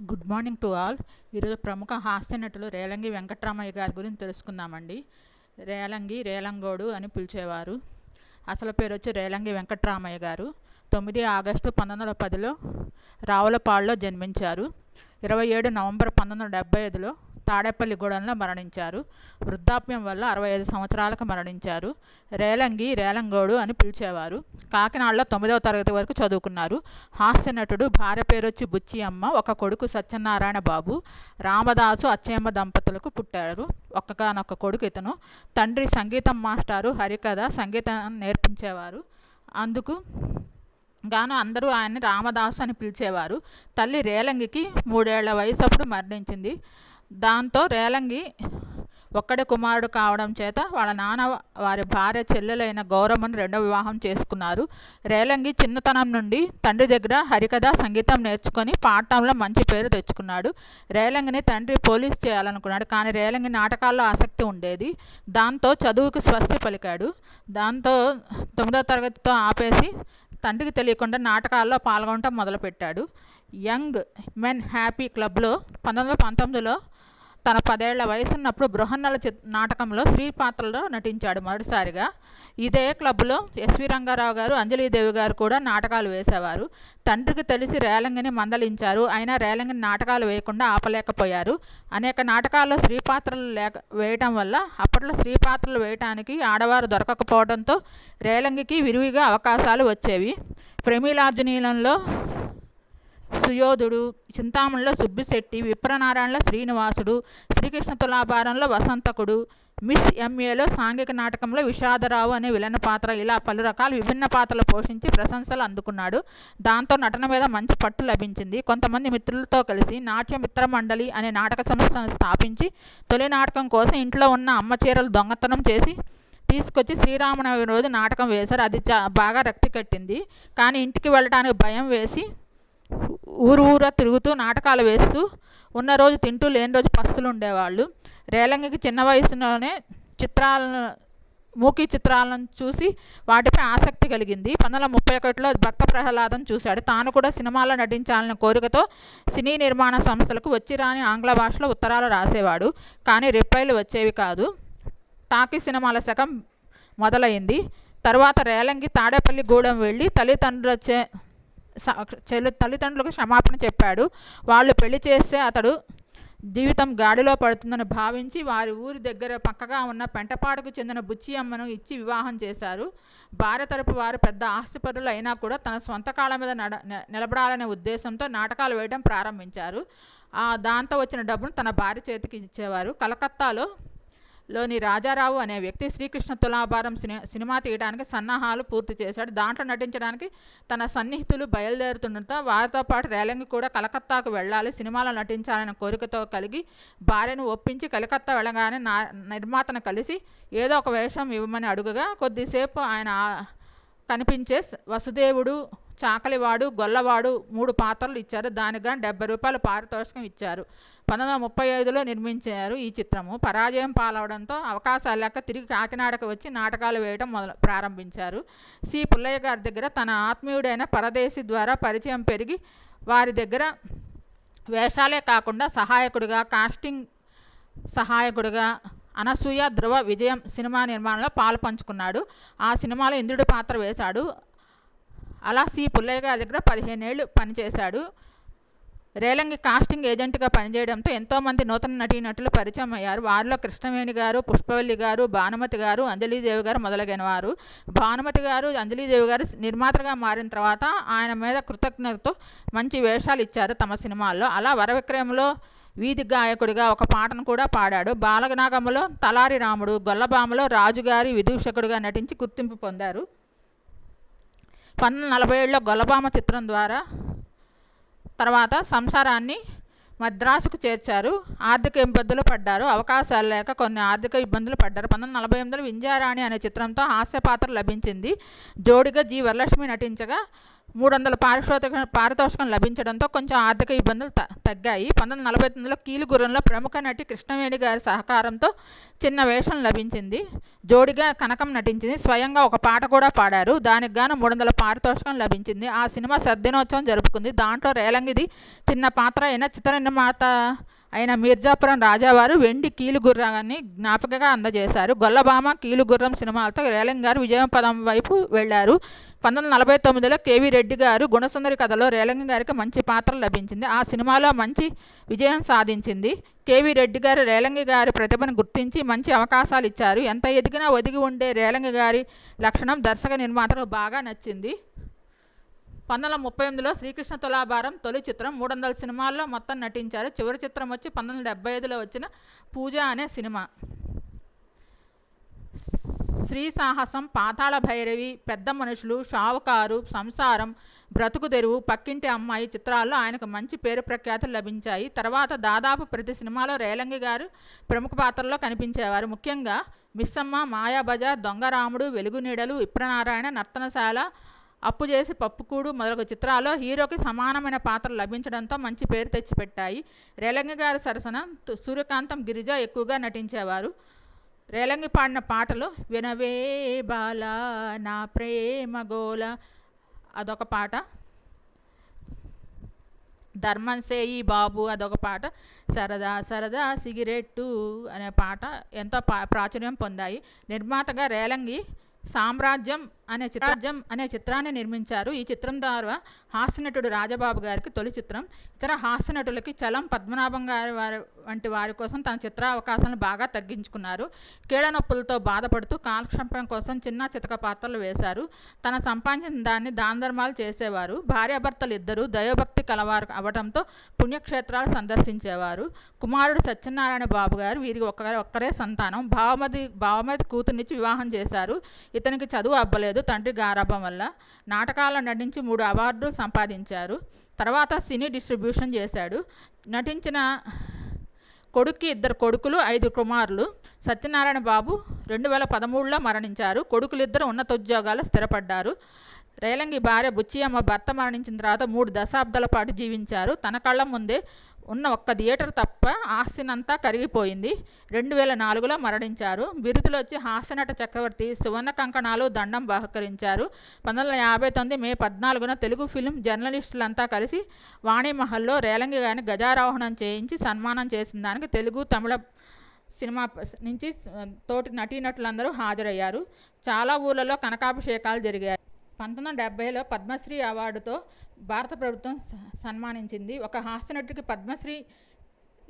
Good morning to all. ఈరోజు ప్రముఖ హాస్య నటులు రేలంగి వెంకట్రామయ్య గారి గురించి తెలుసుకుందామండి. రేలంగి రేలంగోడు అని పిలిచేవారు. అసలు పేరు వచ్చి రేలంగి వెంకట్రామయ్య గారు. తొమ్మిది ఆగస్టు పంతొమ్మిది వందల పదిలో రావులపాడులో జన్మించారు. ఇరవై ఏడు నవంబర్ పంతొమ్మిది వందల డెబ్బై ఐదులో తాడేపల్లిగూడెంలో మరణించారు. వృద్ధాప్యం వల్ల అరవై ఐదు సంవత్సరాలకు మరణించారు. రేలంగి రేలంగోడు అని పిలిచేవారు. కాకినాడలో తొమ్మిదవ తరగతి వరకు చదువుకున్నారు. హాస్య నటుడు భార్య పేరొచ్చి బుచ్చి అమ్మ ఒక కొడుకు సత్యనారాయణ బాబు రామదాసు అచ్చయ్యమ్మ దంపతులకు పుట్టారు. ఒక్కగానొక్క కొడుకు ఇతను. తండ్రి సంగీతం మాస్టారు హరికథ సంగీతం నేర్పించేవారు. అందుకు గాను అందరూ ఆయన్ని రామదాసు అని పిలిచేవారు. తల్లి రేలంగికి మూడేళ్ళ వయసు అప్పుడు మరణించింది. దాంతో రేలంగి ఒక్కడే కుమారుడు కావడం చేత వాళ్ళ నాన్న వారి భార్య చెల్లెలైన గౌరమ్మను రెండో వివాహం చేసుకున్నారు. రేలంగి చిన్నతనం నుండి తండ్రి దగ్గర హరికథ సంగీతం నేర్చుకొని పాడటంలో మంచి పేరు తెచ్చుకున్నాడు. రేలంగిని తండ్రి పోలీస్ చేయాలనుకున్నాడు కానీ రేలంగి నాటకాల్లో ఆసక్తి ఉండేది. దాంతో చదువుకు స్వస్తి పలికాడు. దాంతో తొమ్మిదో తరగతితో ఆపేసి తండ్రికి తెలియకుండా నాటకాల్లో పాల్గొనడం మొదలుపెట్టాడు. యంగ్ మెన్ హ్యాపీ క్లబ్లో పంతొమ్మిది వందల పంతొమ్మిదిలో తన పదేళ్ళ వయసున్నప్పుడు బృహన్నల చి నాటకంలో స్త్రీ పాత్రలో నటించాడు మొదటిసారిగా. ఇదే క్లబ్లో ఎస్వి రంగారావు గారు అంజలీదేవి గారు కూడా నాటకాలు వేసేవారు. తండ్రికి తెలిసి రేలంగిని మందలించారు. అయినా రేలంగిని నాటకాలు వేయకుండా ఆపలేకపోయారు. అనేక నాటకాల్లో స్త్రీ పాత్రలు లేక వేయటం వల్ల అప్పట్లో స్త్రీ పాత్రలు వేయటానికి ఆడవారు దొరకకపోవడంతో రేలంగికి విరివిగా అవకాశాలు వచ్చేవి. ప్రమీలార్జునీలంలో సుయోధుడు చింతామణిలో సుబ్బిశెట్టి విప్రనారాయణలో శ్రీనివాసుడు శ్రీకృష్ణ తులాభారంలో వసంతకుడు మిస్ ఎంఏలో సాంఘిక నాటకంలో విషాదరావు అనే విలన పాత్ర ఇలా పలు రకాల విభిన్న పాత్రలు పోషించి ప్రశంసలు అందుకున్నాడు. దాంతో నటన మీద మంచి పట్టు లభించింది. కొంతమంది మిత్రులతో కలిసి నాట్య మిత్ర మండలి అనే నాటక సంస్థను స్థాపించి తొలి నాటకం కోసం ఇంట్లో ఉన్న అమ్మ చీరలు దొంగతనం చేసి తీసుకొచ్చి శ్రీరామనవమి రోజు నాటకం వేశారు. అది చా బాగా రక్తి కట్టింది. కానీ ఇంటికి వెళ్ళడానికి భయం వేసి ఊరు ఊర తిరుగుతూ నాటకాలు వేస్తూ ఉన్న రోజు తింటూ లేని రోజు పస్తులు ఉండేవాళ్ళు. రేలంగికి చిన్న వయసులోనే చిత్రాలను మూకీ చిత్రాలను చూసి వాటిపై ఆసక్తి కలిగింది. పంతొమ్మిది ముప్పై ఒకటిలో భక్త ప్రహ్లాదం చూశాడు. తాను కూడా సినిమాలో నటించాలనే కోరికతో సినీ నిర్మాణ సంస్థలకు వచ్చి రాని ఆంగ్ల భాషలో ఉత్తరాలు రాసేవాడు. కానీ రిప్లైలు వచ్చేవి కాదు. టాకీ సినిమాల శకం మొదలైంది. తర్వాత రేలంగి తాడేపల్లి గూడెం వెళ్ళి తల్లిదండ్రులచే చెల్లి తల్లిదండ్రులకు క్షమాపణ చెప్పాడు. వాళ్ళు పెళ్ళి చేస్తే అతడు జీవితం గాడిలో పడుతుందని భావించి వారి ఊరి దగ్గర పక్కగా ఉన్న పెంటపాడుకు చెందిన బుచ్చి అమ్మను ఇచ్చి వివాహం చేశారు. భార్య తరపు వారు పెద్ద ఆస్తిపరులు అయినా కూడా తన సొంత కాళ్ళ మీద నడ నిలబడాలనే ఉద్దేశంతో నాటకాలు వేయడం ప్రారంభించారు. దాంతో వచ్చిన డబ్బును తన భార్య చేతికి ఇచ్చేవారు. కలకత్తాలో లోని రాజారావు అనే వ్యక్తి శ్రీకృష్ణ తులాభారం సినిమా సినిమా తీయడానికి సన్నాహాలు పూర్తి చేశాడు. దాంట్లో నటించడానికి తన సన్నిహితులు బయలుదేరుతుండటంతో వారితో పాటు రేలంగి కూడా కలకత్తాకు వెళ్ళాలి సినిమాలో నటించాలనే కోరికతో కలిగి భార్యను ఒప్పించి కలకత్తా వెళ్ళగానే నా నిర్మాతను కలిసి ఏదో ఒక వేషం ఇవ్వమని అడుగుగా కొద్దిసేపు ఆయన కనిపించే వసుదేవుడు చాకలివాడు గొల్లవాడు మూడు పాత్రలు ఇచ్చారు. దానికి డెబ్బై రూపాయలు పారితోషికం ఇచ్చారు. పంతొమ్మిది వందల ముప్పై ఐదులో నిర్మించారు ఈ చిత్రము. పరాజయం పాలవడంతో అవకాశాలు లేక తిరిగి కాకినాడకు వచ్చి నాటకాలు వేయడం మొదలు ప్రారంభించారు. సి. పుల్లయ్య గారి దగ్గర తన ఆత్మీయుడైన పరదేశి ద్వారా పరిచయం పెరిగి వారి దగ్గర వేషాలే కాకుండా సహాయకుడిగా కాస్టింగ్ సహాయకుడిగా అనసూయ ధ్రువ విజయం సినిమా నిర్మాణంలో పాలు పంచుకున్నాడు. ఆ సినిమాలో ఇంద్రుడి పాత్ర వేశాడు. అలా సి పుల్లయ్య గారి దగ్గర పదిహేనేళ్ళు పనిచేశాడు. రేలంగి కాస్టింగ్ ఏజెంట్గా పనిచేయడంతో ఎంతోమంది నూతన నటీనటులు పరిచయం అయ్యారు. వారిలో కృష్ణవేణి గారు పుష్పవల్లి గారు భానుమతి గారు అంజలీదేవి గారు మొదలైన వారు. భానుమతి గారు అంజలీదేవి గారు నిర్మాతగా మారిన తర్వాత ఆయన మీద కృతజ్ఞతతో మంచి వేషాలు ఇచ్చారు తమ సినిమాల్లో. అలా వరవిక్రయంలో వీధి గాయకుడిగా ఒక పాటను కూడా పాడాడు. బాలనాగములో తలారి రాముడు గొల్లబామలో రాజుగారి విదూషకుడిగా నటించి గుర్తింపు పొందారు. పంతొమ్మిది నలభై ఏడులో గొల్లబామ చిత్రం ద్వారా తర్వాత సంసారాన్ని మద్రాసుకు చేర్చారు. ఆర్థిక ఇబ్బందులు పడ్డారు. అవకాశాలు లేక కొన్ని ఆర్థిక ఇబ్బందులు పడ్డారు. పంతొమ్మిది నలభై ఎనిమిదిలో వింజారాణి అనే చిత్రంతో హాస్య పాత్ర లభించింది. జోడిగా జి వరలక్ష్మి నటించగా మూడు వందల పారితోషిక పారితోషికం లభించడంతో కొంచెం ఆర్థిక ఇబ్బందులు తగ్గాయి. పంతొమ్మిది వందల నలభై తొమ్మిదిలో కీలుగురంలో ప్రముఖ నటి కృష్ణవేణి గారి సహకారంతో చిన్న వేషం లభించింది. జోడిగా కనకం నటించింది. స్వయంగా ఒక పాట కూడా పాడారు. దానికి గాను మూడు వందల పారితోషికం లభించింది. ఆ సినిమా సద్దినోత్సవం జరుపుకుంది. దాంట్లో రేలంగిది చిన్న పాత్ర అయిన చిత్ర నిర్మాత అయిన మీర్జాపురం రాజావారు వెండి కీలుగుర్రాన్ని జ్ఞాపకగా అందజేశారు. గొల్లబామ కీలుగుర్రం సినిమాలతో రేలంగి గారు విజయపదం వైపు వెళ్ళారు. పంతొమ్మిది వందల నలభై తొమ్మిదిలో కేవీ రెడ్డి గారు గుణసుందరి కథలో రేలంగి గారికి మంచి పాత్ర లభించింది. ఆ సినిమాలో మంచి విజయం సాధించింది. కేవీ రెడ్డి గారు రేలంగి గారి ప్రతిభను గుర్తించి మంచి అవకాశాలు ఇచ్చారు. ఎంత ఎదిగినా ఒదిగి ఉండే రేలంగి గారి లక్షణం దర్శక నిర్మాతలకు బాగా నచ్చింది. పంతొమ్మిది వందల ముప్పై ఎనిమిదిలో శ్రీకృష్ణ తులాభారం తొలి చిత్రం. మూడు వందల సినిమాల్లో మొత్తం నటించారు. చివరి చిత్రం వచ్చి పంతొమ్మిది వందల డెబ్బై ఐదులో వచ్చిన పూజ అనే సినిమా. శ్రీ సాహసం పాతాళ భైరవి పెద్ద మనుషులు షావుకారు సంసారం బ్రతుకు తెరువు పక్కింటి అమ్మాయి చిత్రాల్లో ఆయనకు మంచి పేరు ప్రఖ్యాతులు లభించాయి. తర్వాత దాదాపు ప్రతి సినిమాలో రేలంగి గారు ప్రముఖ పాత్రల్లో కనిపించేవారు. ముఖ్యంగా మిస్సమ్మ మాయాబజార్ దొంగరాముడు వెలుగు నీడలు విప్రనారాయణ నర్తనశాల అప్పు చేసి పప్పుకూడు మొదలగు చిత్రాల్లో హీరోకి సమానమైన పాత్రలు లభించడంతో మంచి పేరు తెచ్చిపెట్టాయి. రేలంగి గారి సరసన సూర్యకాంతం గిరిజ ఎక్కువగా నటించేవారు. రేలంగి పాడిన పాటలు వినవే బాల నా ప్రేమ గోల అదొక పాట. ధర్మం సేయి బాబు అదొక పాట. సరదా సరదా సిగరెట్టు అనే పాట ఎంతో పా ప్రాచుర్యం పొందాయి. నిర్మాతగా రేలంగి సామ్రాజ్యం అనే చిత్రాజ్యం అనే చిత్రాన్ని నిర్మించారు. ఈ చిత్రం ద్వారా హాస్యనటుడు రాజబాబు గారికి తొలి చిత్రం ఇతర హాస్యనటులకి చలం పద్మనాభం గారి వారి వంటి వారి కోసం తన చిత్ర అవకాశాలను బాగా తగ్గించుకున్నారు. కీళ్ళనొప్పులతో బాధపడుతూ కాలక్షేపం కోసం చిన్న చితక పాత్రలు వేశారు. తన సంపాదించిన దాన్ని దాన ధర్మాలు చేసేవారు. భార్యాభర్తలు ఇద్దరు దైవభక్తి కలవారు అవడంతో పుణ్యక్షేత్రాలు సందర్శించేవారు. కుమారుడు సత్యనారాయణ బాబు గారు వీరికి ఒక్కరే ఒక్కరే సంతానం. భావమతి భావమతి కూతుర్నిచ్చి వివాహం చేశారు. ఇతనికి చదువు అవ్వలేదు తండ్రి గారాభం వల్ల నాటకాల్లో నటించి మూడు అవార్డులు సంపాదించారు. తర్వాత సినీ డిస్ట్రిబ్యూషన్ చేశాడు. నటించిన కొడుక్కి ఇద్దరు కొడుకులు ఐదు కుమారులు. సత్యనారాయణ బాబు రెండు వేల పదమూడులో మరణించారు. కొడుకులిద్దరు ఉన్నతోద్యోగాలు స్థిరపడ్డారు. రేలంగి భార్య బుచ్చియమ్మ భర్త మరణించిన తర్వాత మూడు దశాబ్దాల పాటు జీవించారు. తన కళ్ళ ముందే ఉన్న ఒక్క థియేటర్ తప్ప హాస్యనంతా కరిగిపోయింది. రెండు వేల నాలుగులో మరణించారు. బిరుదులు వచ్చి హాస్యనట చక్రవర్తి సువర్ణ కంకణాలు దండం బహకరించారు. పంతొమ్మిది వందల యాభై తొమ్మిది మే పద్నాలుగున తెలుగు ఫిల్మ్ జర్నలిస్టులంతా కలిసి వాణిమహల్లో రేలంగి గారిని గజారోహణం చేయించి సన్మానం చేసిన దానికి తెలుగు తమిళ సినిమా నుంచి తోటి నటీనటులందరూ హాజరయ్యారు. చాలా ఊళ్ళలో కనకాభిషేకాలు జరిగాయి. పంతొమ్మిది వందల డెబ్బైలో పద్మశ్రీ అవార్డుతో భారత ప్రభుత్వం సన్మానించింది. ఒక హాస్యనటుడికి పద్మశ్రీ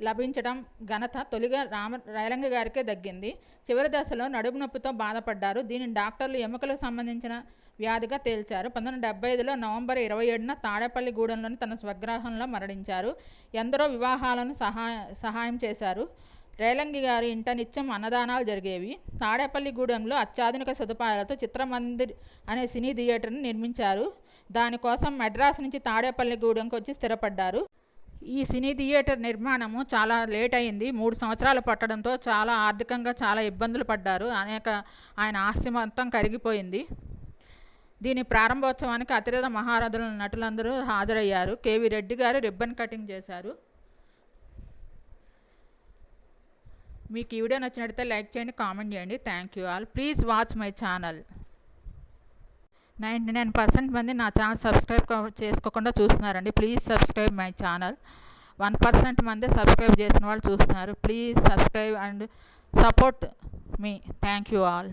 లభించడం ఘనత తొలిగా రామ రైలంగ గారికే దగ్గింది చివరి దశలో నడుము నొప్పితో బాధపడ్డారు. దీనిని డాక్టర్లు ఎముకలకు సంబంధించిన వ్యాధిగా తేల్చారు. పంతొమ్మిది వందల డెబ్బై ఐదులో నవంబర్ ఇరవై ఏడున తాడేపల్లి గూడెంలోని తన స్వగ్రహంలో మరణించారు. ఎందరో వివాహాలను సహాయ సహాయం చేశారు. రేలంగి గారి ఇంట నిత్యం అన్నదానాలు జరిగేవి. తాడేపల్లిగూడెంలో అత్యాధునిక సదుపాయాలతో చిత్రమందిర్ అనే సినీ థియేటర్ను నిర్మించారు. దానికోసం మెడ్రాస్ నుంచి తాడేపల్లిగూడెంకి వచ్చి స్థిరపడ్డారు. ఈ సినీ థియేటర్ నిర్మాణము చాలా లేట్ అయింది. మూడు సంవత్సరాలు పట్టడంతో చాలా ఆర్థికంగా చాలా ఇబ్బందులు పడ్డారు. అనేక ఆయన ఆస్తి మొత్తం కరిగిపోయింది. దీని ప్రారంభోత్సవానికి అతిరథ మహారథుల నటులందరూ హాజరయ్యారు. కేవి రెడ్డి గారు రిబ్బన్ కటింగ్ చేశారు. మీకు ఈ వీడియో నచ్చినట్టయితే లైక్ చేయండి కామెంట్ చేయండి. Thank you all please watch my channel ninety nine percent మంది నా ఛానల్ సబ్స్క్రైబ్ చేసుకోకుండా చూస్తున్నారండి. Please subscribe my channel one percent మంది సబ్స్క్రైబ్ చేసిన వాళ్ళు చూస్తున్నారు. Please subscribe and support me thank you all